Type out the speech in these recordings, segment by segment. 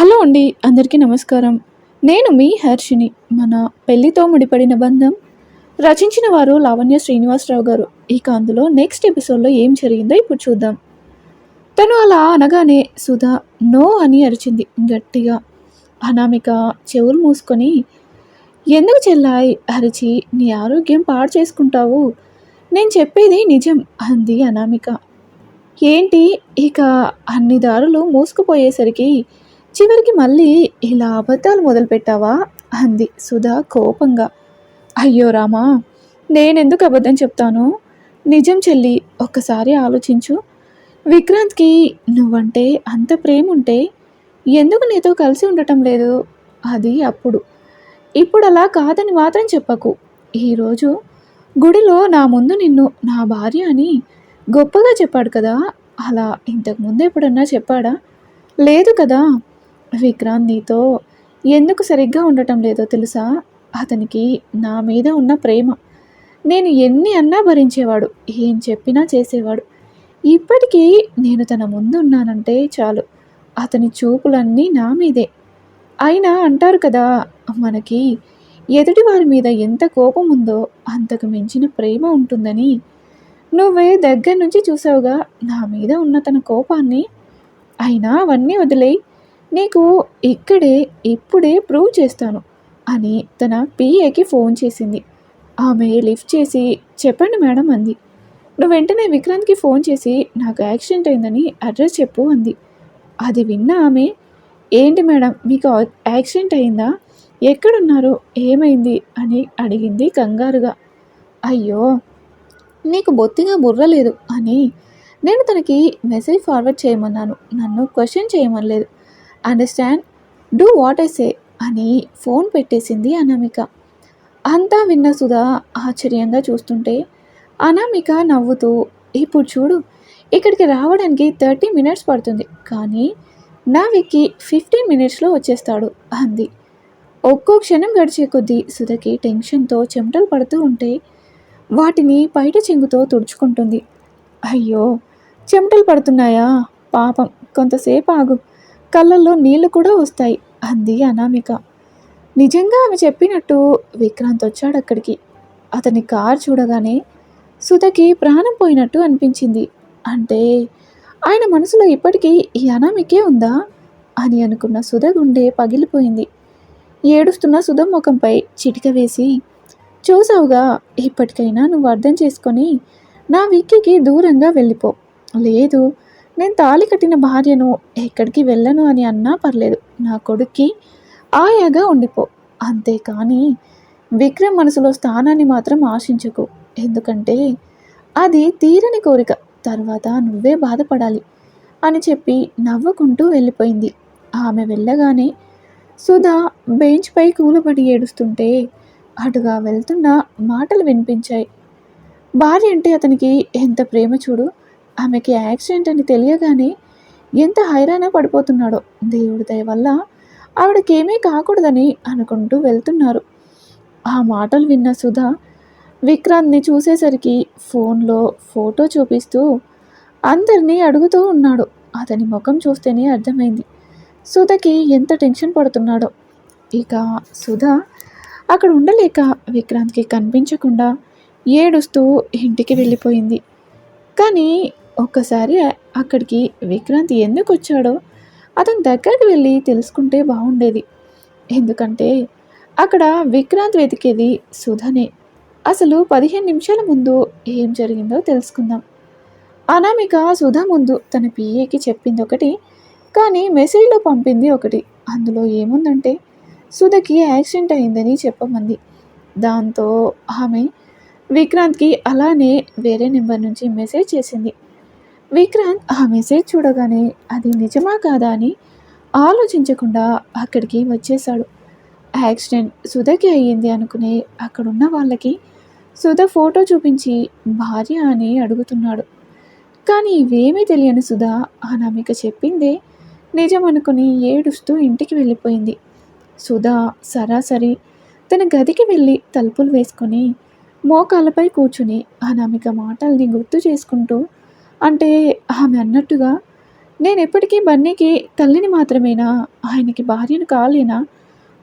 Hello అండి అందరికీ నమస్కారం. నేను మీ హర్షిని మన పెళ్ళితో ముడిపడిన బంధం. రచించిన వారు లావణ్య శ్రీనివాసరావు గారు. ఇక అందులో నెక్స్ట్ ఎపిసోడ్లో ఏం జరిగిందో ఇప్పుడు చూద్దాం. తను అలా అనగానే సుధా నో అని అరిచింది గట్టిగా. అనామిక చెవులు మూసుకొని ఎందుకు చెల్లాయి అరిచి నీ ఆరోగ్యం పాడు చేసుకుంటావు. నేను చెప్పేది నిజం అంది అనామిక. ఏంటి? ఇక అన్ని దారులు మూసుకుపోయేసరికి చివరికి మళ్ళీ ఇలా అబద్ధాలు మొదలుపెట్టావా? అంది సుధా కోపంగా. అయ్యో రామా నేనెందుకు అబద్ధం చెప్తాను? నిజం చెల్లి ఒక్కసారి ఆలోచించు. విక్రాంత్కి నువ్వంటే అంత ప్రేమ ఉంటే ఎందుకు నీతో కలిసి ఉండటం లేదు? అది అప్పుడు. ఇప్పుడు అలా కాదని మాత్రం చెప్పకు. ఈరోజు గుడిలో నా ముందు నిన్ను నా భార్య అని గొప్పగా చెప్పాడు కదా? అలా ఇంతకుముందు ఎప్పుడన్నా చెప్పాడా? లేదు కదా? విక్రాంత్ నీతో ఎందుకు సరిగ్గా ఉండటం లేదో తెలుసా? అతనికి నా మీద ఉన్న ప్రేమ. నేను ఎన్ని అన్నా భరించేవాడు ఏం చెప్పినా చేసేవాడు. ఇప్పటికీ నేను తన ముందు ఉన్నానంటే చాలు. అతని చూపులన్నీ నా మీదే. అయినా అంటారు కదా మనకి ఎదుటి వారి మీద ఎంత కోపం ఉందో అంతకు మించిన ప్రేమ ఉంటుందని. నువ్వే దగ్గర నుంచి చూసావుగా నా మీద ఉన్న తన కోపాన్ని. అయినా అవన్నీ వదిలేయి. నీకు ఇక్కడే ఇప్పుడే ప్రూవ్ చేస్తాను అని తన పిఏకి ఫోన్ చేసింది. ఆమె లిఫ్ట్ చేసి చెప్పండి మేడం అంది. నువ్వు వెంటనే విక్రాంత్కి ఫోన్ చేసి నాకు యాక్సిడెంట్ అయిందని అడ్రస్ చెప్పు అంది. అది విన్న ఆమె ఏంటి మేడం మీకు యాక్సిడెంట్ అయిందా? ఎక్కడున్నారు? ఏమైంది? అని అడిగింది కంగారుగా. అయ్యో నీకు బొత్తిగా బుర్ర లేదు అని నేను తనకి మెసేజ్ ఫార్వర్డ్ చేయమన్నాను. నన్ను question చేయమనలేదు. Understand do what I say అని ఫోన్ పెట్టేసింది అనామిక. అంతా విన్న సుధా ఆశ్చర్యంగా చూస్తుంటే అనామిక నవ్వుతూ ఇప్పుడు చూడు ఇక్కడికి రావడానికి థర్టీ మినిట్స్ పడుతుంది కానీ నా విక్కి ఫిఫ్టీన్ మినిట్స్లో వచ్చేస్తాడు అంది. ఒక్కో క్షణం గడిచే కొద్దీ సుధకి టెన్షన్తో చెమటలు పడుతూ ఉంటే వాటిని బయట చెంగుతో తుడుచుకుంటుంది. అయ్యో చెమటలు పడుతున్నాయా? పాపం కొంతసేపు ఆగు కళ్ళల్లో నీళ్ళు కూడా వస్తాయి. అంది అనామిక. నిజంగా ఆమె చెప్పినట్టు విక్రాంత్ వచ్చాడు అక్కడికి. అతని కార్ చూడగానే సుధకి ప్రాణం పోయినట్టు అనిపించింది. అంటే ఆయన మనసులో ఇప్పటికీ ఈ అనామికే ఉందా? అని అనుకున్న సుధ గుండె పగిలిపోయింది. ఏడుస్తున్న సుధ ముఖంపై చిటిక వేసి చూసావుగా ఇప్పటికైనా నువ్వు అర్థం చేసుకొని నా విక్కీకి దూరంగా వెళ్ళిపో. లేదు నేను తాళి కట్టిన భార్యను ఎక్కడికి వెళ్ళను అని అన్నా పర్లేదు. నా కొడుక్కి ఆయాగా ఉండిపో. అంతేకాని విక్రమ్ మనసులో స్థానాన్ని మాత్రం ఆశించకు. ఎందుకంటే అది తీరని కోరిక. తర్వాత నువ్వే బాధపడాలి అని చెప్పి నవ్వుకుంటూ వెళ్ళిపోయింది. ఆమె వెళ్ళగానే సుధా బెంచ్పై కూలబడి ఏడుస్తుంటే అటుగా వెళ్తున్న మాటలు వినిపించాయి. భార్య అంటే అతనికి ఎంత ప్రేమ చూడు. ఆమెకి యాక్సిడెంట్ అని తెలియగానే ఎంత హైరాణ పడిపోతున్నాడో. దేవుడి దయ వల్ల ఆవిడకేమీ కాకూడదని అనుకుంటూ వెళ్తున్నారు. ఆ మాటలు విన్న సుధా విక్రాంత్ని చూసేసరికి ఫోన్లో ఫోటో చూపిస్తూ అందరినీ అడుగుతూ ఉన్నాడు. అతని ముఖం చూస్తేనే అర్థమైంది. సుధకి ఎంత టెన్షన్ పడుతున్నాడో. ఇక సుధా అక్కడ ఉండలేక విక్రాంత్కి కనిపించకుండా ఏడుస్తూ ఇంటికి వెళ్ళిపోయింది. కానీ ఒక్కసారి అక్కడికి విక్రాంత్ ఎందుకు వచ్చాడో అతని దగ్గరికి వెళ్ళి తెలుసుకుంటే బాగుండేది. ఎందుకంటే అక్కడ విక్రాంత్ వెతికేది సుధనే. అసలు పదిహేను నిమిషాల ముందు ఏం జరిగిందో తెలుసుకుందాం. అనామిక సుధా ముందు తన పిఏకి చెప్పింది ఒకటి కానీ మెసేజ్లో పంపింది ఒకటి. అందులో ఏముందంటే సుధకి యాక్సిడెంట్ అయిందని చెప్పమంది. దాంతో ఆమె విక్రాంత్కి అలానే వేరే నెంబర్ నుంచి మెసేజ్ చేసింది. విక్రాంత్ ఆ మెసేజ్ చూడగానే అది నిజమా కాదా అని ఆలోచించకుండా అక్కడికి వచ్చేశాడు. యాక్సిడెంట్ సుధకి అయ్యింది అనుకునే అక్కడున్న వాళ్ళకి సుధ ఫోటో చూపించి భార్య అని అడుగుతున్నాడు. కానీ ఇవేమీ తెలియని సుధా అనామిక చెప్పిందే నిజం అనుకుని ఏడుస్తూ ఇంటికి వెళ్ళిపోయింది. సుధా సరాసరి తన గదికి వెళ్ళి తలుపులు వేసుకొని మోకాళ్ళపై కూర్చుని అనామిక మాటల్ని గుర్తు చేసుకుంటూ అంటే ఆమె అన్నట్టుగా నేను ఎప్పటికీ బన్నీకి తల్లిని మాత్రమేనా? ఆయనకి భార్యను కాలేనా?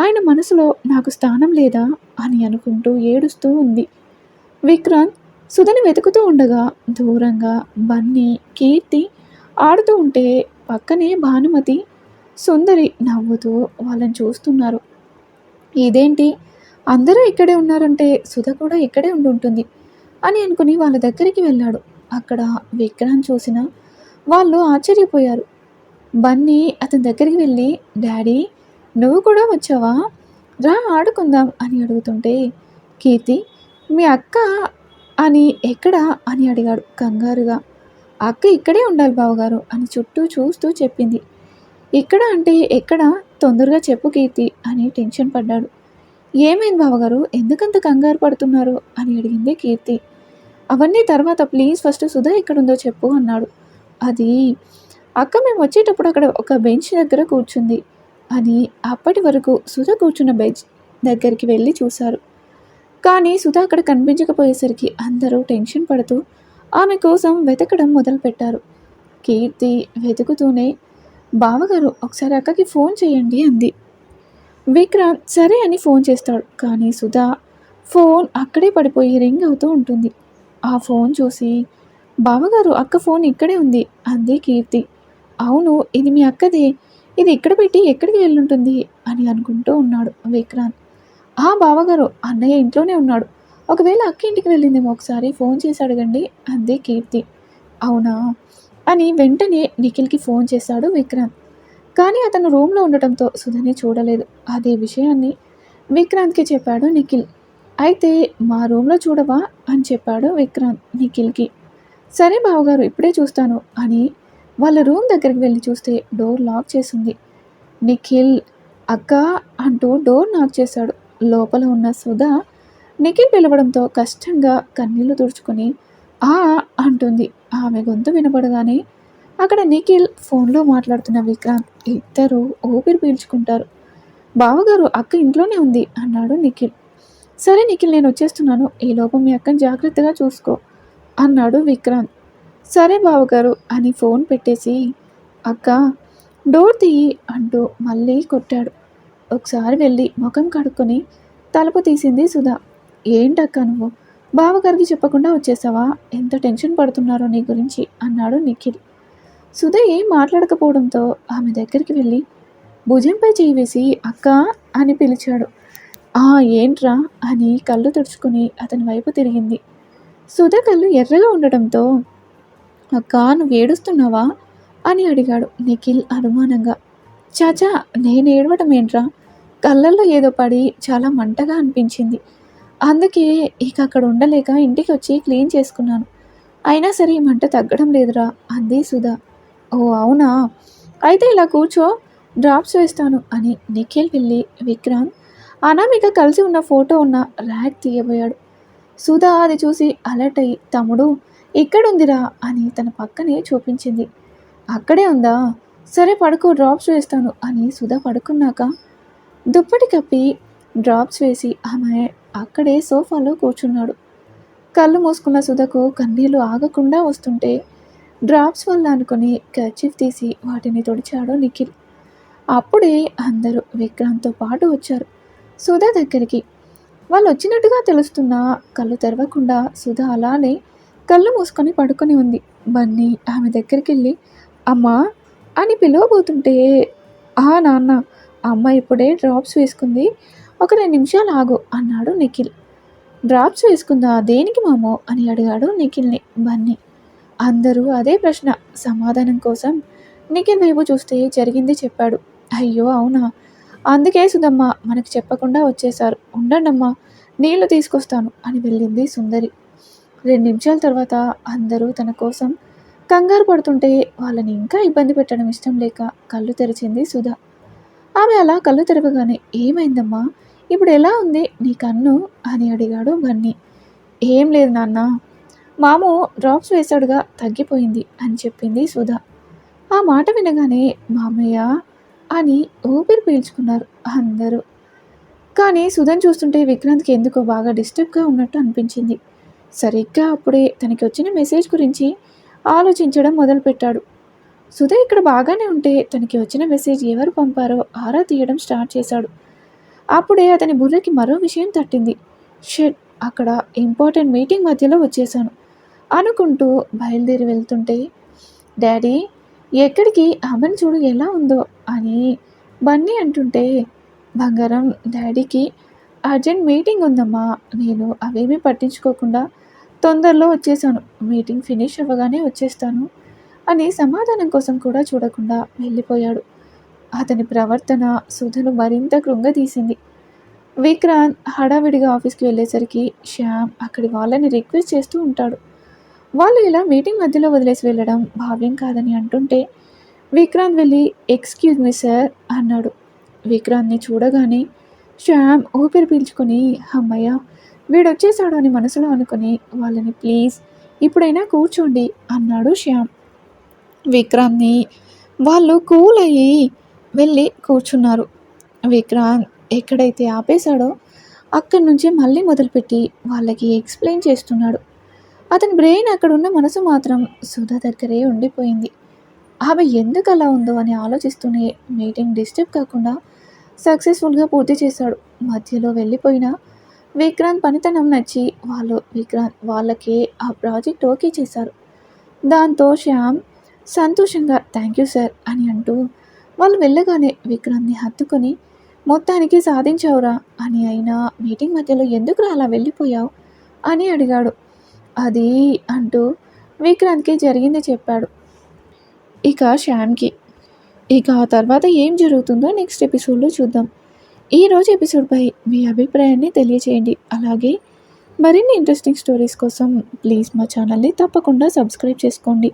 ఆయన మనసులో నాకు స్థానం లేదా? అని అనుకుంటూ ఏడుస్తూ ఉంది. విక్రాంత్ సుధని వెతుకుతూ ఉండగా దూరంగా బన్నీ కీర్తి ఆడుతూ ఉంటే పక్కనే భానుమతి సుందరి నవ్వుతూ వాళ్ళని చూస్తున్నారు. ఇదేంటి? అందరూ ఇక్కడే ఉన్నారంటే సుధ కూడా ఇక్కడే ఉండి ఉంటుంది అని అనుకుని వాళ్ళ దగ్గరికి వెళ్ళాడు. అక్కడ విక్రాంత్ చూసిన వాళ్ళు ఆశ్చర్యపోయారు. బన్నీ అతని దగ్గరికి వెళ్ళి డాడీ నువ్వు కూడా వచ్చావా? రా ఆడుకుందాం అని అడుగుతుంటే కీర్తి మీ అక్క అని ఎక్కడ? అని అడిగాడు కంగారుగా. అక్క ఇక్కడే ఉండాలి బావగారు అని చుట్టూ చూస్తూ చెప్పింది. ఇక్కడ అంటే ఎక్కడ? తొందరగా చెప్పు కీర్తి అని టెన్షన్ పడ్డాడు. ఏమైంది బావగారు? ఎందుకంత కంగారు పడుతున్నారు? అని అడిగింది కీర్తి. అవన్నీ తర్వాత ప్లీజ్ ఫస్ట్ సుధా ఎక్కడుందో చెప్పు అన్నాడు. అది అక్క మేము వచ్చేటప్పుడు అక్కడ ఒక బెంచ్ దగ్గర కూర్చుంది అని అప్పటి వరకు సుధ కూర్చున్న బెంచ్ దగ్గరికి వెళ్ళి చూశారు. కానీ సుధా అక్కడ కనిపించకపోయేసరికి అందరూ టెన్షన్ పడుతూ ఆమె కోసం వెతకడం మొదలుపెట్టారు. కీర్తి వెతుకుతూనే బావగారు ఒకసారి అక్కకి ఫోన్ చేయండి అంది. విక్రాంత్ సరే అని ఫోన్ చేస్తాడు. కానీ సుధా ఫోన్ అక్కడే పడిపోయి రింగ్ అవుతూ ఉంటుంది. ఆ ఫోన్ చూసి బావగారు అక్క ఫోన్ ఇక్కడే ఉంది. అంది కీర్తి. అవును ఇది మీ అక్కదే. ఇది ఇక్కడ పెట్టి ఎక్కడికి వెళ్ళుంటుంది? అని అనుకుంటూ ఉన్నాడు విక్రాంత్. ఆ బావగారు అన్నయ్య ఇంట్లోనే ఉన్నాడు. ఒకవేళ అక్క ఇంటికి వెళ్ళిందేమో ఒకసారి ఫోన్ చేసి అడగండి అంది కీర్తి. అవునా? అని వెంటనే నిఖిల్కి ఫోన్ చేశాడు విక్రాంత్. కానీ అతను రూమ్లో ఉండటంతో సుధని చూడలేదు. అదే విషయాన్ని విక్రాంత్కి చెప్పాడు నిఖిల్. అయితే మా రూమ్లో చూడవా అని చెప్పాడు విక్రాంత్ నిఖిల్కి. సరే బావగారు ఇప్పుడే చూస్తాను అని వాళ్ళ రూమ్ దగ్గరికి వెళ్ళి చూస్తే డోర్ లాక్ చేసింది. నిఖిల్ అక్క అంటూ డోర్ నాక్ చేశాడు. లోపల ఉన్న సుధా నిఖిల్ పిలవడంతో కష్టంగా కన్నీళ్ళు తుడుచుకొని ఆ అంటుంది. ఆమె గొంతు వినపడగానే అక్కడ నిఖిల్ ఫోన్లో మాట్లాడుతున్న విక్రాంత్ ఇద్దరు ఊపిరి పీల్చుకుంటారు. బావగారు అక్క ఇంట్లోనే ఉంది అన్నాడు నిఖిల్. సరే నిఖిల్ నేను వచ్చేస్తున్నాను. ఈ లోపం మీ అక్కని జాగ్రత్తగా చూసుకో అన్నాడు విక్రాంత్. సరే బావగారు అని ఫోన్ పెట్టేసి అక్క డోర్ తీయి అంటూ మళ్ళీ కొట్టాడు. ఒకసారి వెళ్ళి ముఖం కడుక్కొని తలుపు తీసింది సుధా. ఏంటక్క నువ్వు? బావగారికి చెప్పకుండా వచ్చేసావా? ఎంత టెన్షన్ పడుతున్నారో నీ గురించి అన్నాడు నిఖిల్. సుధ ఏం మాట్లాడకపోవడంతో ఆమె దగ్గరికి వెళ్ళి భుజంపై చేయి వేసి అక్క అని పిలిచాడు. ఆ ఏంట్రా అని కళ్ళు తుడుచుకుని అతని వైపు తిరిగింది. సుధ కళ్ళు ఎర్రగా ఉండటంతో అక్క నువ్వు ఏడుస్తున్నావా? అని అడిగాడు నిఖిల్ అనుమానంగా. చాచా నేను ఏడవటం ఏంట్రా? కళ్ళల్లో ఏదో పడి చాలా మంటగా అనిపించింది. అందుకే ఇక అక్కడ ఉండలేక ఇంటికి వచ్చి క్లీన్ చేసుకున్నాను. అయినా సరే ఈ మంట తగ్గడం లేదురా అంది సుధా. ఓ అవునా? అయితే ఇలా కూర్చో డ్రాప్స్ వేస్తాను అని నిఖిల్ వెళ్ళి విక్రాంత్ అనామిక కలిసి ఉన్న ఫోటో ఉన్న ర్యాక్ తీయబోయాడు. సుధా అది చూసి అలర్ట్ అయ్యి తమ్ముడు ఇక్కడుందిరా అని తన పక్కనే చూపించింది. అక్కడే ఉందా? సరే పడుకో డ్రాప్స్ వేస్తాను అని సుధా పడుకున్నాక దుప్పటి కప్పి డ్రాప్స్ వేసి ఆమె అక్కడే సోఫాలో కూర్చున్నాడు. కళ్ళు మూసుకున్న సుధకు కన్నీళ్ళు ఆగకుండా వస్తుంటే డ్రాప్స్ వల్ల అనుకుని కర్చీఫ్ తీసి వాటిని తుడిచాడు నిఖిల్. అప్పుడే అందరూ విక్రాంత్తో పాటు వచ్చారు. సుధా దగ్గరికి. వాళ్ళు వచ్చినట్టుగా తెలుస్తున్నా కళ్ళు తెరవకుండా సుధా అలానే కళ్ళు మూసుకొని పడుకొని ఉంది. బన్నీ ఆమె దగ్గరికి వెళ్ళి అమ్మా అని పిలవబోతుంటే ఆ నాన్న అమ్మ ఇప్పుడే డ్రాప్స్ వేసుకుంది ఒక రెండు నిమిషాలు ఆగు అన్నాడు నిఖిల్. డ్రాప్స్ వేసుకుందా దేనికి మామో అని అడిగాడు నిఖిల్ని బన్నీ. అందరూ అదే ప్రశ్న. సమాధానం కోసం నిఖిల్ వైపు చూస్తే జరిగింది చెప్పాడు. అయ్యో అవునా? అందుకే సుధమ్మ మనకు చెప్పకుండా వచ్చేశారు. ఉండండమ్మా నీళ్ళు తీసుకొస్తాను అని వెళ్ళింది సుందరి. రెండు నిమిషాల తర్వాత అందరూ తన కోసం కంగారు పడుతుంటే వాళ్ళని ఇంకా ఇబ్బంది పెట్టడం ఇష్టం లేక కళ్ళు తెరిచింది సుధా. ఆమె అలా కళ్ళు తెరవగానే ఏమైందమ్మా? ఇప్పుడు ఎలా ఉంది నీ కన్ను? అని అడిగాడు బన్నీ. ఏం లేదు నాన్న మాము డ్రాప్స్ వేశాడుగా తగ్గిపోయింది అని చెప్పింది సుధా. ఆ మాట వినగానే మామయ్య అని ఊపిరి పీల్చుకున్నారు అందరూ. కానీ సుధన్ చూస్తుంటే విక్రాంత్కి ఎందుకో బాగా డిస్టర్బ్గా ఉన్నట్టు అనిపించింది. సరిగ్గా అప్పుడే తనకి వచ్చిన మెసేజ్ గురించి ఆలోచించడం మొదలుపెట్టాడు. సుధ ఇక్కడ బాగానే ఉంటే తనకి వచ్చిన మెసేజ్ ఎవరు పంపారో ఆరా తీయడం స్టార్ట్ చేశాడు. అప్పుడే అతని బుర్రకి మరో విషయం తట్టింది. షెడ్ అక్కడ ఇంపార్టెంట్ మీటింగ్ మధ్యలో వచ్చేసాను అనుకుంటూ బయలుదేరి వెళ్తుంటే డాడీ ఎక్కడికి? అమ్మని చూడు ఎలా ఉందో. అని బన్నీ అంటుంటే బంగారం డాడీకి అర్జెంట్ మీటింగ్ ఉందమ్మా. నేను అవేమీ పట్టించుకోకుండా తొందరలో వచ్చేసాను. మీటింగ్ ఫినిష్ అవ్వగానే వచ్చేస్తాను అని సమాధానం కోసం కూడా చూడకుండా వెళ్ళిపోయాడు. అతని ప్రవర్తన సుధను మరింత కృంగతీసింది విక్రాంత్ హడావిడిగా ఆఫీస్కి వెళ్ళేసరికి శ్యామ్ అక్కడి వాళ్ళని రిక్వెస్ట్ చేస్తూ ఉంటాడు. వాళ్ళు ఇలా మీటింగ్ మధ్యలో వదిలేసి వెళ్ళడం భావ్యం కాదని అంటుంటే విక్రాంత్ వెళ్ళి ఎక్స్క్యూజ్ మీ సార్ అన్నాడు. విక్రాంత్ని చూడగానే శ్యామ్ ఊపిరి పీల్చుకొని అమ్మయ్య వీడొచ్చేసాడు అని మనసులో అనుకుని వాళ్ళని ప్లీజ్ ఇప్పుడైనా కూర్చోండి అన్నాడు శ్యామ్. విక్రాంత్ని వాళ్ళు కూల్ అయ్యి వెళ్ళి కూర్చున్నారు. విక్రాంత్ ఎక్కడైతే ఆపేశాడో అక్కడి నుంచి మళ్ళీ మొదలుపెట్టి వాళ్ళకి ఎక్స్ప్లెయిన్ చేస్తున్నాడు. అతని బ్రెయిన్ అక్కడ ఉన్న మనసు మాత్రం సుధా దగ్గరే ఉండిపోయింది. ఆమె ఎందుకు అలా ఉందో అని ఆలోచిస్తూనే మీటింగ్ డిస్టర్బ్ కాకుండా సక్సెస్ఫుల్గా పూర్తి చేశాడు. మధ్యలో వెళ్ళిపోయిన విక్రాంత్ పనితనం నచ్చి వాళ్ళు విక్రాంత్ వాళ్ళకే ఆ ప్రాజెక్ట్ ఓకే చేశారు. దాంతో శ్యామ్ సంతోషంగా థ్యాంక్ యూ సార్ అని అంటూ వాళ్ళు వెళ్ళగానే విక్రాంత్ని హత్తుకొని మొత్తానికి సాధించావురా అని అయినా మీటింగ్ మధ్యలో ఎందుకు అలా వెళ్ళిపోయావు అని అడిగాడు. అది అంటూ విక్రాంత్కి జరిగింది చెప్పాడు. ఇక శ్యామ్కి. ఇక ఆ తర్వాత ఏం జరుగుతుందో నెక్స్ట్ ఎపిసోడ్లో చూద్దాం. ఈరోజు ఎపిసోడ్పై మీ అభిప్రాయాన్ని తెలియచేయండి. అలాగే మరిన్ని ఇంట్రెస్టింగ్ స్టోరీస్ కోసం ప్లీజ్ మా ఛానల్ని తప్పకుండా సబ్స్క్రైబ్ చేసుకోండి.